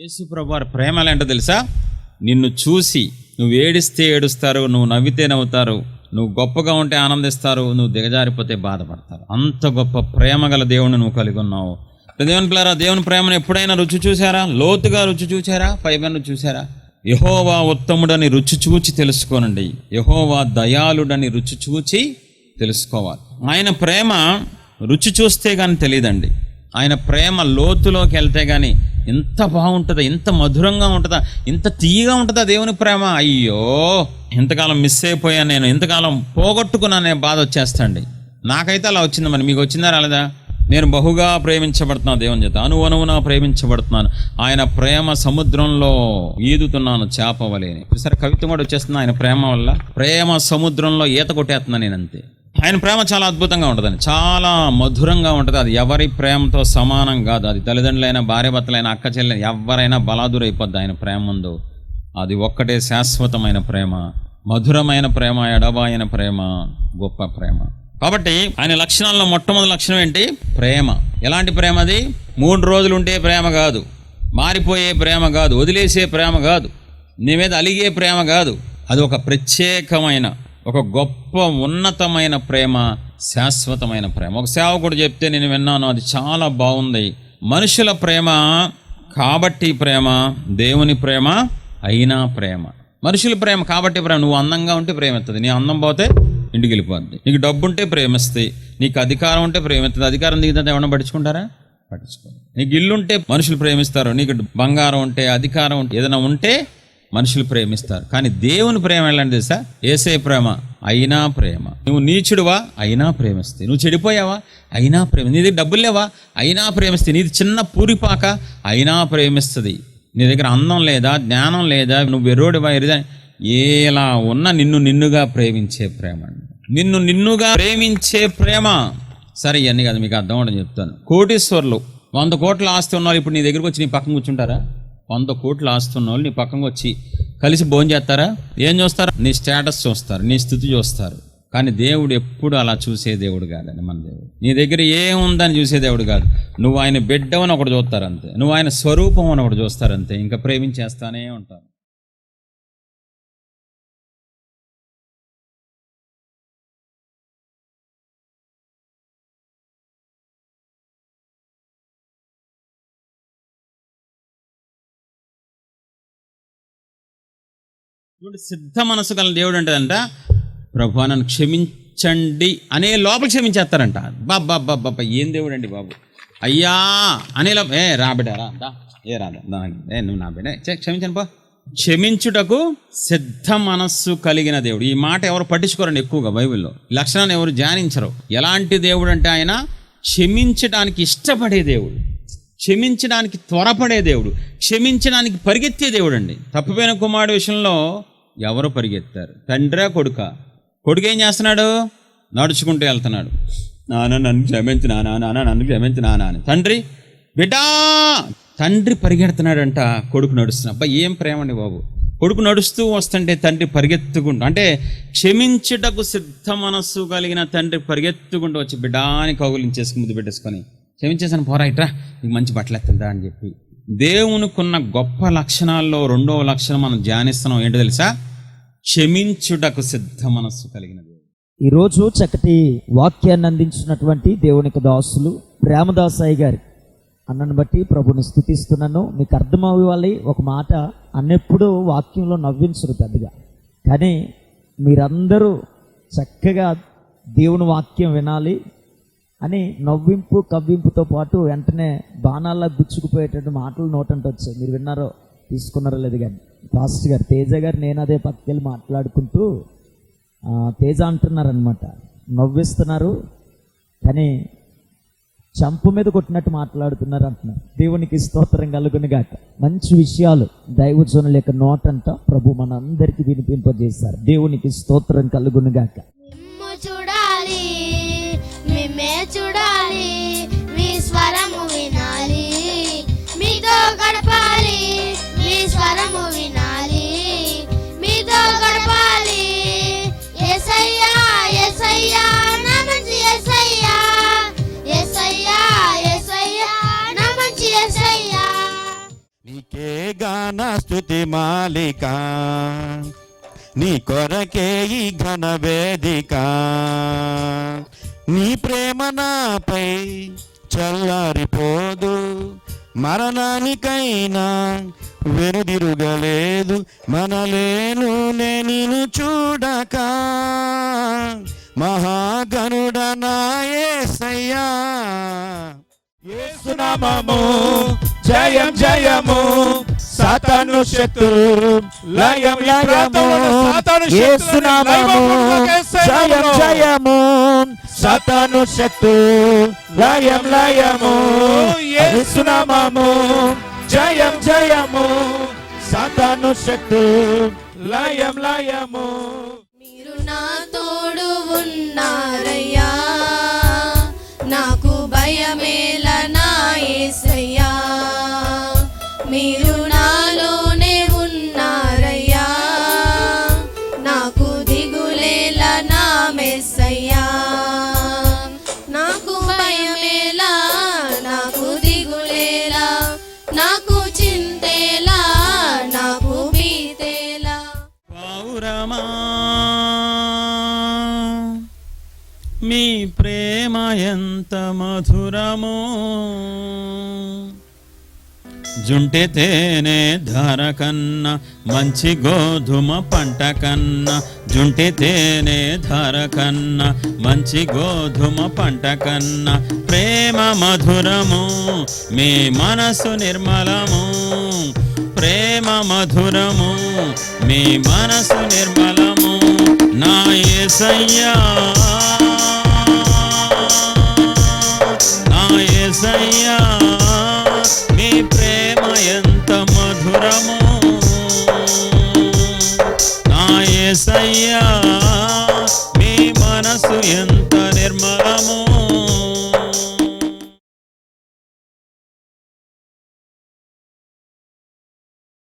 యేసు వారి ప్రేమ ఏంటో తెలుసా? నిన్ను చూసి నువ్వు ఏడిస్తే ఏడుస్తారు నువ్వు నవ్వితే నవ్వుతారు నువ్వు గొప్పగా ఉంటే ఆనందిస్తారు నువ్వు దిగజారిపోతే బాధపడతారు. అంత గొప్ప ప్రేమ గల దేవుని నువ్వు కలిగి ఉన్నావు. దేవుని పిల్లరా దేవుని ప్రేమను ఎప్పుడైనా రుచి చూసారా లోతుగా రుచి చూసారా పైగా చూసారా యహోవా ఉత్తముడని రుచి చూచి తెలుసుకోనండి. యహోవా దయాళుడని రుచి చూచి తెలుసుకోవాలి. ఆయన ప్రేమ రుచి చూస్తే కానీ తెలియదండి ఆయన ప్రేమ లోతులోకి వెళ్తే కానీ ఎంత బాగుంటుందా ఎంత మధురంగా ఉంటుందా ఇంత తీయగా ఉంటుందా దేవుని ప్రేమ? అయ్యో ఇంతకాలం మిస్ అయిపోయాను నేను ఇంతకాలం పోగొట్టుకున్నానే బాధ వచ్చేస్తండి. నాకైతే అలా వచ్చింది మరి మీకు వచ్చిందా రాలేదా? నేను బహుగా ప్రేమించబడుతున్నాను దేవుని చేత అనువనువునా ప్రేమించబడుతున్నాను. ఆయన ప్రేమ సముద్రంలో ఈదుతున్నాను చేప వలేని సరే కవిత్వం కూడా వచ్చేస్తున్నా ఆయన ప్రేమ వల్ల. ప్రేమ సముద్రంలో ఈత కొట్టేస్తున్నాను నేను అంతే ఆయన ప్రేమ చాలా అద్భుతంగా ఉంటుందండి. చాలా మధురంగా ఉంటుంది. అది ఎవరి ప్రేమతో సమానం కాదు. అది తల్లిదండ్రులైనా భార్యభర్తలైనా అక్క చెల్లెలు ఎవరైనా బలాదురైపోద్ది. ఆయన ప్రేమ ముందు అది ఒక్కటే శాశ్వతమైన ప్రేమ మధురమైన ప్రేమ ఎడబాయిన ప్రేమ గొప్ప ప్రేమ. కాబట్టి ఆయన లక్షణాల్లో మొట్టమొదటి లక్షణం ఏంటి? ప్రేమ. ఎలాంటి ప్రేమ అది? మూడు రోజులు ఉంటే ప్రేమ కాదు. మారిపోయే ప్రేమ కాదు. వదిలేసే ప్రేమ కాదు. నీ మీద అలిగే ప్రేమ కాదు. అది ఒక ప్రత్యేకమైన ఒక గొప్ప ఉన్నతమైన ప్రేమ శాశ్వతమైన ప్రేమ. ఒక సేవకుడు చెప్తే నేను విన్నాను అది చాలా బాగుంది. మనుషుల ప్రేమ కాబట్టి ప్రేమ దేవుని ప్రేమ అయినా ప్రేమ. మనుషుల ప్రేమ కాబట్టి ప్రేమ నువ్వు అందంగా ఉంటే ప్రేమిస్తుంది నీ అందం పోతే ఇంటికి వెళ్ళిపోద్ది. నీకు డబ్బు ఉంటే ప్రేమిస్తాయి నీకు అధికారం ఉంటే ప్రేమిస్తుంది అధికారం దిగితే ఏమన్నా పట్టించుకుంటారా? పట్టించుకోండి నీకు ఇల్లు ఉంటే మనుషులు ప్రేమిస్తారు. నీకు బంగారం ఉంటే అధికారం ఉంటే ఏదైనా ఉంటే మనుషులు ప్రేమిస్తారు. కానీ దేవుని ప్రేమ ఎలాంటి తెలుసా? ఏసే ప్రేమ. అయినా ప్రేమ. నువ్వు నీచుడువా? అయినా ప్రేమిస్తే. నువ్వు చెడిపోయావా? అయినా ప్రేమ. నీ దగ్గర డబ్బులు లేవా? అయినా ప్రేమిస్తే. నీది చిన్న పూరిపాక అయినా ప్రేమిస్తుంది. నీ దగ్గర అందం లేదా? జ్ఞానం లేదా? నువ్వు వెర్రోడివా ఎరుదా? ఎలా ఉన్నా నిన్ను నిన్నుగా ప్రేమించే ప్రేమ నిన్ను నిన్నుగా ప్రేమించే ప్రేమ. సరే ఇవన్నీ కాదు మీకు అర్థం అవడం చెప్తాను. కోటీశ్వర్లు. వంద కోట్ల ఆస్తి ఉన్నారు ఇప్పుడు నీ దగ్గరకు వచ్చి నీ పక్కన కూర్చుంటారా? వంద కోట్లు ఆస్తున్న వాళ్ళు నీ పక్కకు వచ్చి కలిసి భోజనం చేస్తారా? ఏం చూస్తారు? నీ స్టేటస్ చూస్తారు నీ స్థితి చూస్తారు. కానీ దేవుడు ఎప్పుడు అలా చూసే దేవుడు కాదండి మన దేవుడు. నీ దగ్గర ఏముందని చూసే దేవుడు కాదు. నువ్వు ఆయన బిడ్డవని ఒకటి చూస్తారంతే నువ్వు ఆయన స్వరూపం అని ఒకటి చూస్తారంతే ఇంకా ప్రేమించేస్తానే ఉంటారు. ఇటువంటి సిద్ధ మనసు గల దేవుడు అంటదంట ప్రభు నన్ను క్షమించండి అనే లోపల క్షమించేస్తారంట. బాబా బాబా ఏం దేవుడు అండి బాబు? అయ్యా అనే లోపల ఏ రాబిడారా దా ఏ రాదా ఏ నువ్వు నా బిడ్డ క్షమించను పో. క్షమించుటకు సిద్ధ మనస్సు కలిగిన దేవుడు. ఈ మాట ఎవరు పట్టించుకోరండి ఎక్కువగా బైబిల్లో. లక్షణాన్ని ఎవరు ధ్యానించరు ఎలాంటి దేవుడు అంటే ఆయన క్షమించడానికి ఇష్టపడే దేవుడు. క్షమించడానికి త్వరపడే దేవుడు. క్షమించడానికి పరిగెత్తే దేవుడు అండి తప్పిపోయిన కుమారుడు విషయంలో ఎవరు పరిగెత్తారు? తండ్రా కొడుక? కొడుకు ఏం చేస్తున్నాడు? నడుచుకుంటూ వెళ్తున్నాడు. నాన్న నన్ను క్షమించు నానా నాన్న నన్ను క్షమించు నానా అని. తండ్రి బిడ్డా! తండ్రి పరిగెడుతున్నాడంట కొడుకు నడుస్తున్నా అబ్బా ఏం ప్రేమండి బాబు. కొడుకు నడుస్తూ వస్తుంటే తండ్రి పరిగెత్తుకుంటూ అంటే క్షమించుటకు సిద్ధ మనస్సు కలిగిన తండ్రి పరిగెత్తుకుంటూ వచ్చి బిడ్డాని కౌగులించేసుకుని ముద్దు పెట్టేసుకొని క్షమించేసాను పోరా ఇట్రా నీకు మంచి బట్టలు ఎత్తుందా అని చెప్పి దేవునికున్న గొప్ప లక్షణాల్లో రెండవ లక్షణం మనం ధ్యానిస్తున్నాం. ఏంటో తెలుసా? క్షమించుటకు సిద్ధ మనస్సు కలిగిన దేవుడు. ఈరోజు చక్కటి వాక్యాన్ని అందించినటువంటి దేవునికి దాసులు ప్రేమదాసాయి గారి. అన్నను బట్టి ప్రభుని స్థుతిస్తున్నాను. మీకు అర్థమవ్వాలి ఒక మాట అన్నెప్పుడు వాక్యంలో నవ్వించరు పెద్దగా. కానీ మీరందరూ చక్కగా దేవుని వాక్యం వినాలి అని నవ్వింపు కవ్వింపుతో పాటు వెంటనే బాణాల్లో గుచ్చుకుపోయేటట్టు మాటలు నోటంటే వచ్చాయి. మీరు విన్నారో? తీసుకున్నారో లేదు కానీ. పాస్టర్ గారు తేజ గారు నేను అదే పక్కకెళ్ళి మాట్లాడుకుంటూ తేజ అంటున్నారనమాట నవ్విస్తున్నారు కానీ చంపు మీద కొట్టినట్టు మాట్లాడుతున్నారు అంటున్నారు. దేవునికి స్తోత్రం కలుగుని గాక. మంచి విషయాలు దైవజనుల యొక్క నోటంట ప్రభు మన అందరికీ వినిపింపజేశారు. దేవునికి స్తోత్రం కలుగును గాక. నీకే కే గాన స్థుతి మాలిక. నీ కొరకే ఈ ఘన వేదిక. నీ ప్రేమ నాపై చల్లారిపోదు. మరణానికైనా వెనుదిరుగలేదు. మనలేను నేను చూడక. మహాగణుడనాయసయ్యా యేసునామము జయం జయము. సాతాను శక్తులు. లయం లయము. యేసునామము జయం జయము. సాతాను శక్తులు. లయం లయము. యేసునామము జయం జయము. సాతాను శక్తులు. లయం లయము. మీరు నా తోడు ఉన్నారయ్యా. నాకు భయమేల నా యేసయ్యా మీరు నాలోనే ఉన్నారయ్యా. నాకు దిగులేలా నా మెస్సయ్యా. నాకు భయమేలా నాకు దిగులేలా నాకు చింతేలా నాకు భీతేలా పౌరమా మీ ప్రేమ ఎంత మధురమో. జుంటి తేనె ధర కన్నా మంచి గోధుమ పంట కన్నా. జుంటి తేనె ధర కన్నా మంచి గోధుమ పంట కన్నా. ప్రేమ మధురము మీ మనసు నిర్మలము. ప్రేమ మధురము మీ మనసు